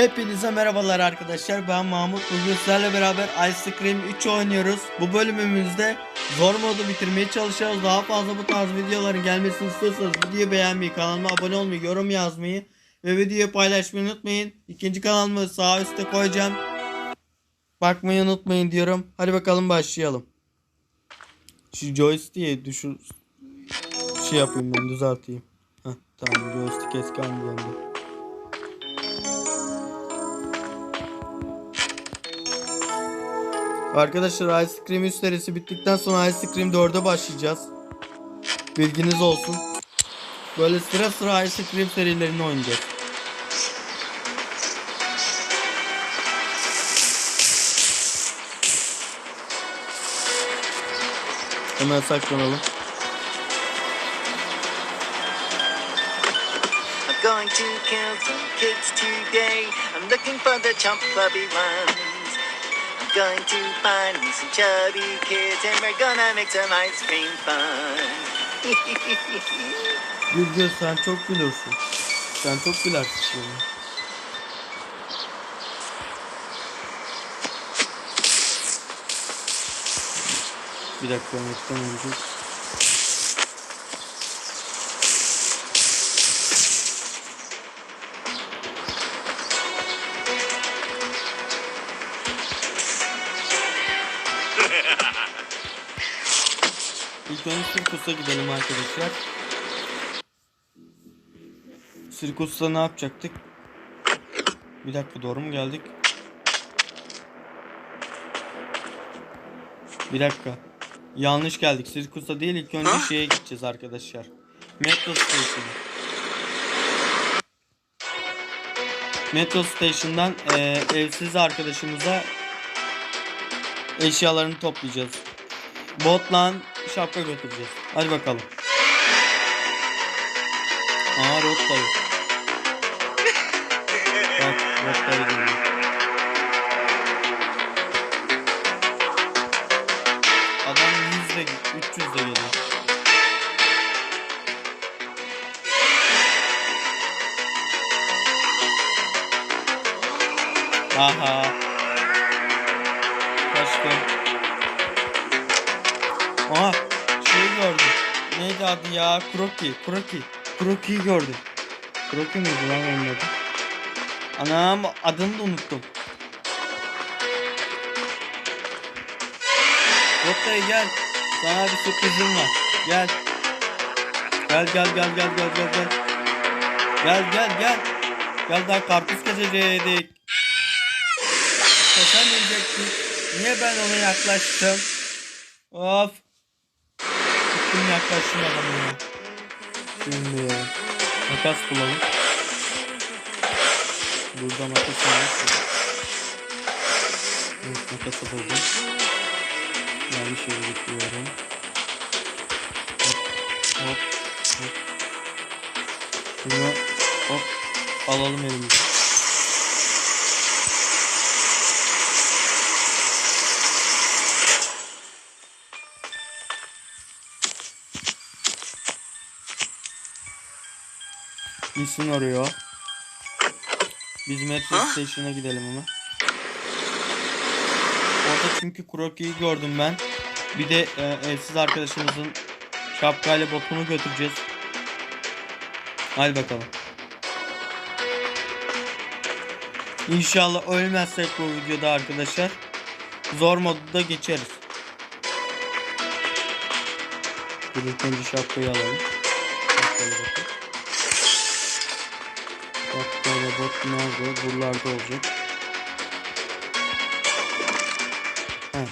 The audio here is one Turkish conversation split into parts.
Hepinize merhabalar arkadaşlar. Ben Mahmut. Bugün sizlerle beraber Ice Cream 3 oynuyoruz. Bu bölümümüzde zor modu bitirmeye çalışacağız. Daha fazla bu tarz videoların gelmesini istiyorsanız videoyu beğenmeyi, kanalıma abone olmayı, yorum yazmayı ve videoyu paylaşmayı unutmayın. İkinci kanalımı sağ üstte koyacağım. Bakmayı unutmayın diyorum. Hadi bakalım başlayalım. Şu joystick'i düşür şey yapayım ben düzelteyim. Heh, tamam joystick eski haline Arkadaşlar Ice Cream 3 serisi bittikten sonra Ice Cream 4'e başlayacağız. Bilginiz olsun. Böyle sıra sıra Ice Cream serilerini oynayacağız. Hemen saklanalım. I'm going to kill some kids today. I'm looking for the chump clubby ones. I'm going to find me some chubby kids and we're gonna make some ice cream fun. Gül gül sen çok gülürsün. Sen çok gülersin. Bir dakika Mekten önce. İlk önce Sirkus'a gidelim arkadaşlar. Sirkus'ta ne yapacaktık? Bir dakika doğru mu geldik? Bir dakika. Yanlış geldik. Sirkus'a değil ilk önce şeye gideceğiz arkadaşlar. Metro Station. Metro Station'dan eee, evsiz arkadaşımıza eşyalarını toplayacağız. Botla şapka götüreceğiz. Hadi bakalım. Aa Rotta'yı. Bak Rotta'yı geliyor. Adam 100 de 300 de geliyor. Aha. Adı ya? Kroki. Kroki. Kroki'yi gördüm. Kroki miydi lan onun adı? Anam adını da unuttum. Rotta'ya gel. Sana bir sürprizim var. Gel. Gel gel gel gel gel gel gel. Gel gel gel. Gel daha karpuz kesecektik. Kesemeyecektik. Niye ben ona yaklaştım? Of. Gittim yaklaştım adamına. Şimdi makas bulalım. Burada makas var. Evet makası buldum. Yanlış yere getiriyorum. Hop hop hop. Şunu hop alalım elimize. Oraya. o. Biz metro station'a gidelim ama. Orada çünkü krokiyi gördüm ben. Bir de e, evsiz arkadaşımızın şapkayla botunu götüreceğiz. Hadi bakalım. İnşallah ölmezsek bu videoda arkadaşlar. Zor modda geçeriz. Dur ilk önce şapkayı alalım. Şapkayı bot nerede? Buralarda olacak. Heh.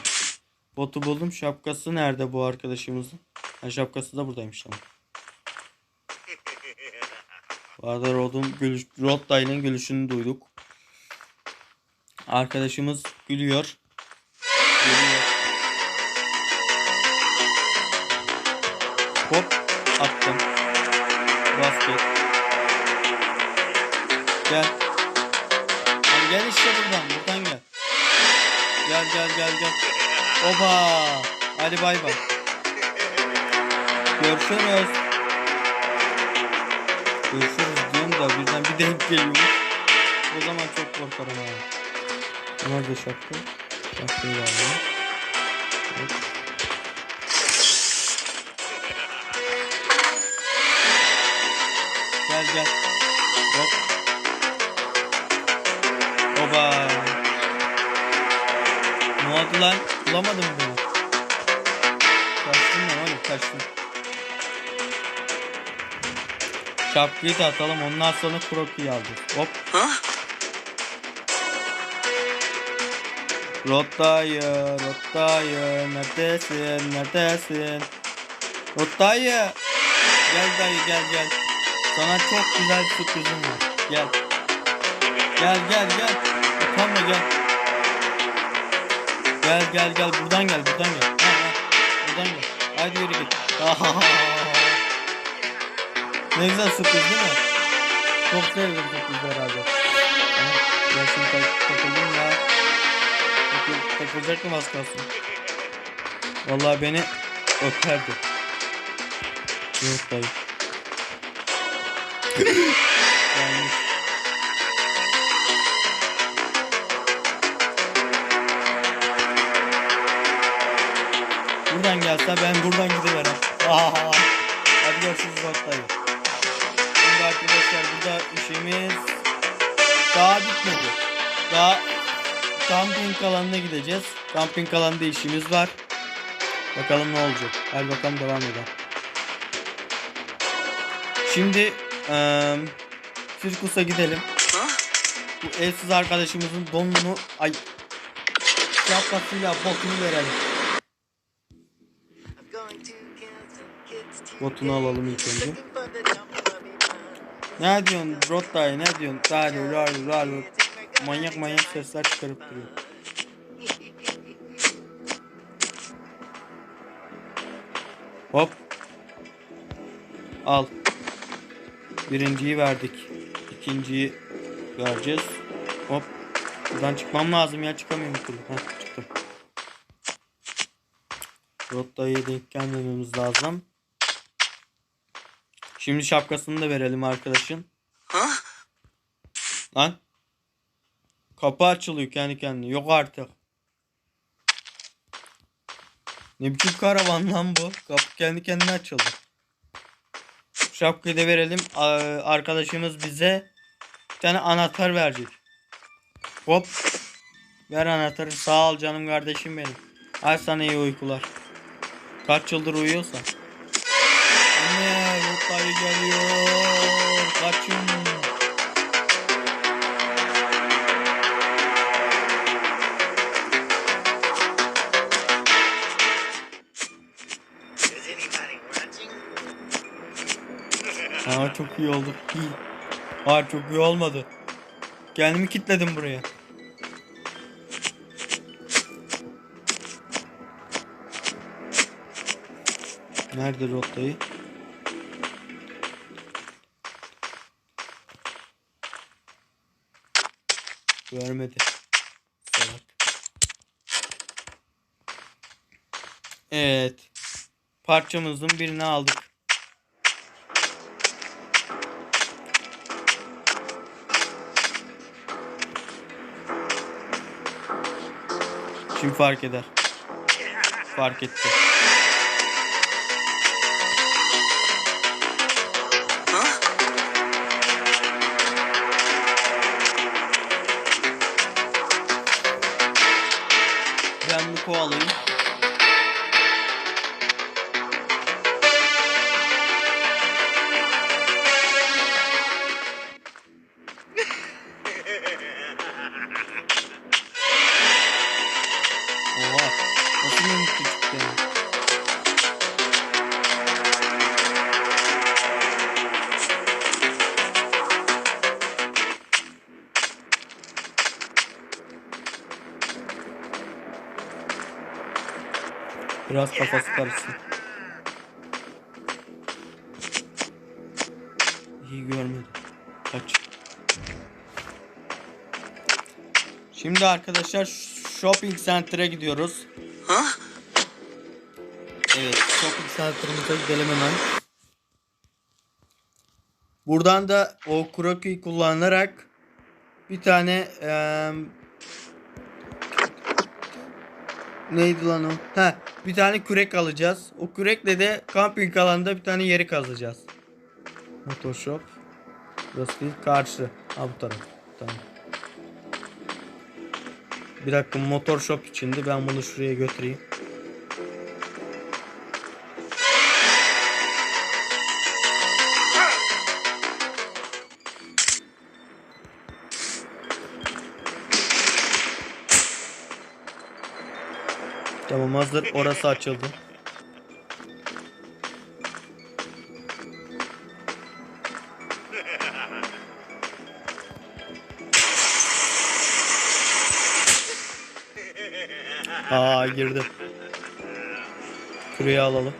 Botu buldum. Şapkası nerede bu arkadaşımızın? Ha, şapkası da buradaymış tamam. Bu arada Rod'un gülüş, Rod dayının gülüşünü duyduk. Arkadaşımız gülüyor. Gülüyor. Hop attım. Gel gel. Oba. Hadi bay bay. Görüşürüz. Görüşürüz diyorum da birden bir denk geliyormuş. o zaman çok korkarım ha. Nerede şapka? Şapkayı da alayım. Evet. Gel gel. Hop. Ne oldu lan? Bulamadın mı beni? Kaçtın lan oğlum kaçtın. Şapkayı da atalım ondan sonra krokiyi alacağız. Hop. Rotayı, Rotayı, neredesin, neredesin? Rotayı. Gel dayı gel gel. Sana çok güzel bir sürprizim var. Gel. Gel gel gel. Utanma gel. Gel gel gel buradan gel buradan gel. Ha, ha. Buradan gel. Haydi yürü git. ne güzel sürpriz değil mi? Çok sevdim sürprizler abi. Ama Ben şimdi tak takıldım ya. Takıl takılacaktım az kalsın. Vallahi beni öperdi. Yok dayı. Gelmiş. Buradan gelse ben buradan gidiverem. Hadi görüşürüz Oktay. Şimdi arkadaşlar burada işimiz daha bitmedi. Daha kamping alanına gideceğiz. Kamping alanında işimiz var. Bakalım ne olacak. Hadi bakalım devam edelim. Şimdi eee sirkusa gidelim. Bu evsiz arkadaşımızın donunu ay şapkasıyla bokunu verelim. Botunu alalım ilk önce. Ne diyorsun Rottay ne diyorsun? Daha lal lal manyak manyak sesler çıkarıp duruyor. Hop. Al. Birinciyi verdik. İkinciyi vereceğiz. Hop. Buradan çıkmam lazım ya çıkamıyorum türlü. Heh, çıktım. Rotta'ya denk gelmememiz lazım. Şimdi şapkasını da verelim arkadaşın. Lan. Kapı açılıyor kendi kendine. Yok artık. Ne biçim karavan lan bu? Kapı kendi kendine açıldı. Şapkayı da verelim. Arkadaşımız bize bir tane anahtar verecek. Hop. Ver anahtarı. Sağ ol canım kardeşim benim. Ay sana iyi uykular. Kaç yıldır uyuyorsa. Rotayı geliyor. Kaçın. Aa çok iyi oldu. İyi. Hayır çok iyi olmadı. Kendimi kilitledim buraya. Nerede rotayı? Vermedi. Salak. Evet. Parçamızın birini aldık. Kim fark eder? Fark etti. Biraz kafası karışsın. İyi görmedi. Kaç. Şimdi arkadaşlar shopping center'a gidiyoruz. Evet shopping center'ımıza gidelim hemen. Buradan da o krokiyi kullanarak bir tane eee, neydi lan o? Ha, bir tane kürek alacağız. O kürekle de kamping alanında bir tane yeri kazacağız. Photoshop. Burası değil, karşı. Ha bu taraf. Tamam. Bir dakika motor shop içinde ben bunu şuraya götüreyim. Tamam hazır orası açıldı. Aa girdi. Şuraya alalım.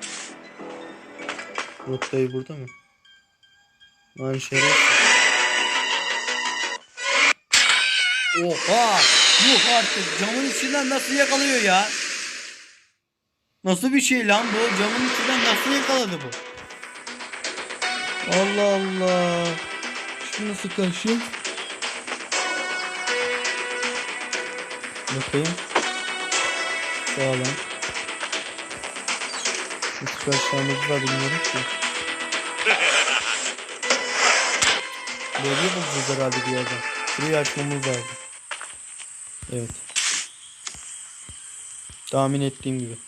Rotayı burada mı? Lan şeref. Oha! Yuh artık camın içinden nasıl yakalıyor ya? Nasıl bir şey lan bu? Camın içinden nasıl yakaladı bu? Allah Allah. Şu nasıl kaşık? Bakayım. Sağlam. Hiç kaşığımız var bilmiyorum ki. Böyle bulacağız herhalde bir yerden. Şurayı açmamız lazım. Evet. Tahmin ettiğim gibi.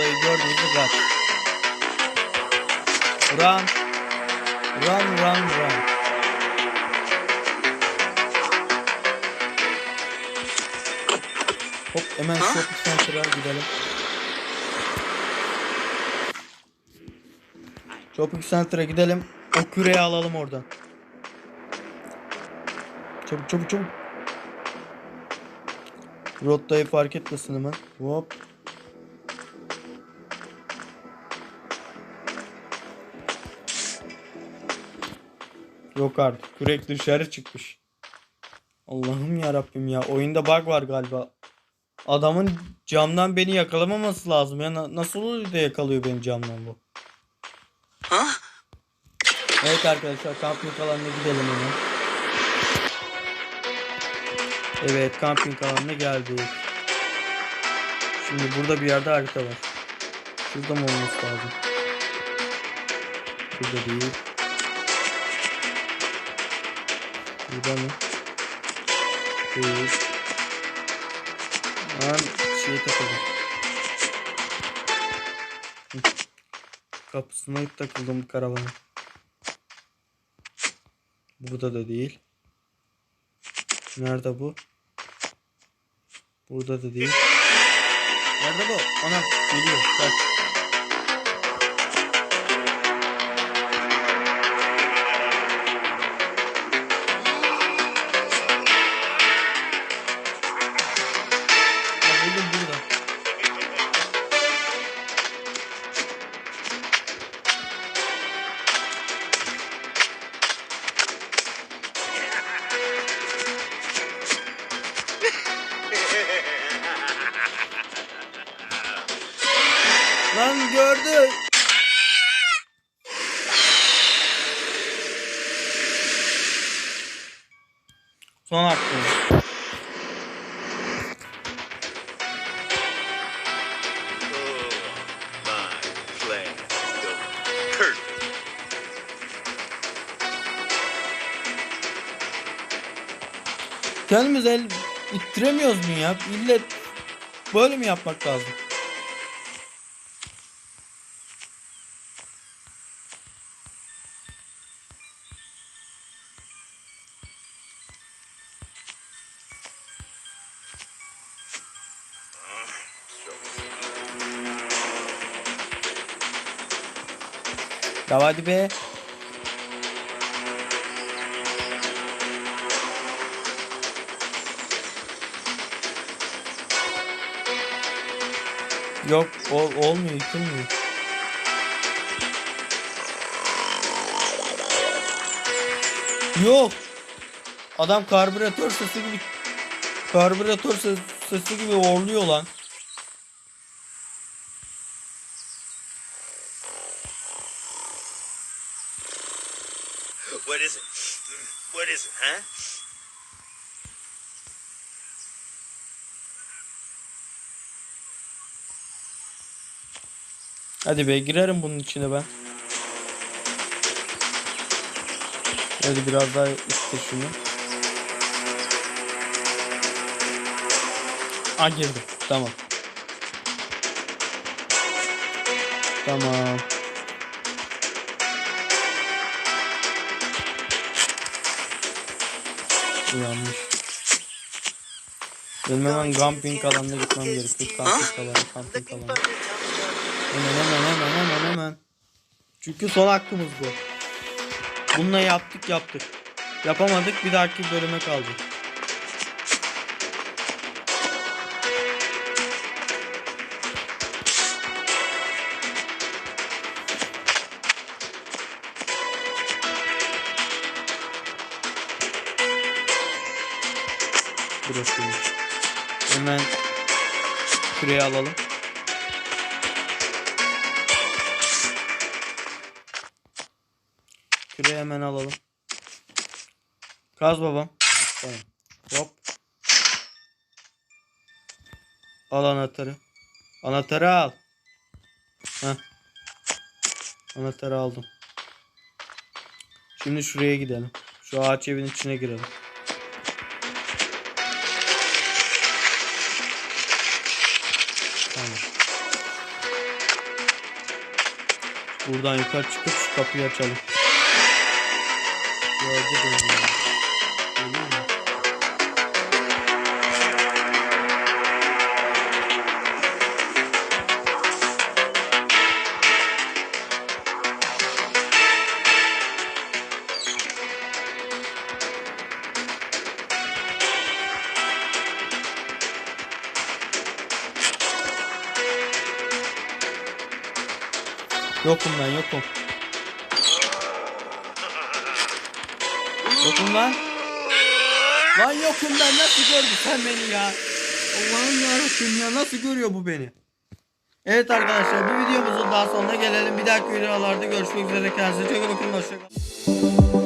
Evet rotayı gördüğünüzde kaç. Run. Run run run. Hop hemen shopping center'a gidelim. Shopping center'a gidelim. O küreği alalım oradan. Çabuk çabuk çabuk. Rotayı fark etmesin hemen. Hop. Yok artık. Kürek dışarı çıkmış. Allah'ım ya Rabbim ya. Oyunda bug var galiba. Adamın camdan beni yakalamaması lazım ya. Na- nasıl oluyor da yakalıyor beni camdan bu? Huh? Evet arkadaşlar kamping alanına gidelim hemen. Evet kamping alanına geldik. Şimdi burada bir yerde harita var. Şurada mı olması lazım? Burada değil. Burada mı? Değil. Lan şeye takıldım. Kapısına takıldım bu karavanın. Burada da değil. Nerede bu? Burada da değil. Nerede bu? Anam geliyor. Kaç. Son hakkım. My plan go perfect. Kendimiz el ittiremiyoruz mu ya? İllet böyle mi yapmak lazım? Ya hadi be. Yok ol, olmuyor yıkılmıyor. Yok. Adam karbüratör sesi gibi karbüratör ses- sesi gibi horluyor lan. Huh? Hadi be girerim bunun içine ben. Hadi biraz daha iste şunu. Aa girdim. Tamam. Tamam. Bu yanlış. Benim hemen camping alanına gitmem gerekiyor. Camping alanı, camping alanı. Hemen hemen hemen hemen hemen. Çünkü son hakkımız bu. Bununla yaptık yaptık. Yapamadık bir dahaki bölüme kaldı. Burası. Hemen küreği alalım. Küreği hemen alalım. Kaz babam. Tamam. Hop. Al anahtarı. Anahtarı al. Heh. Anahtarı aldım. Şimdi şuraya gidelim. Şu ağaç evin içine girelim. Tamam. Buradan yukarı çıkıp şu kapıyı açalım. Gördü beni. Yokum ben yokum. Yokum lan. Lan yokum ben nasıl gördün sen beni ya? Allah'ım yarabbim ya nasıl görüyor bu beni? Evet arkadaşlar bu videomuzun daha sonuna gelelim. Bir dahaki videolarda görüşmek üzere. Kendinize çok iyi bakın. Hoşçakalın.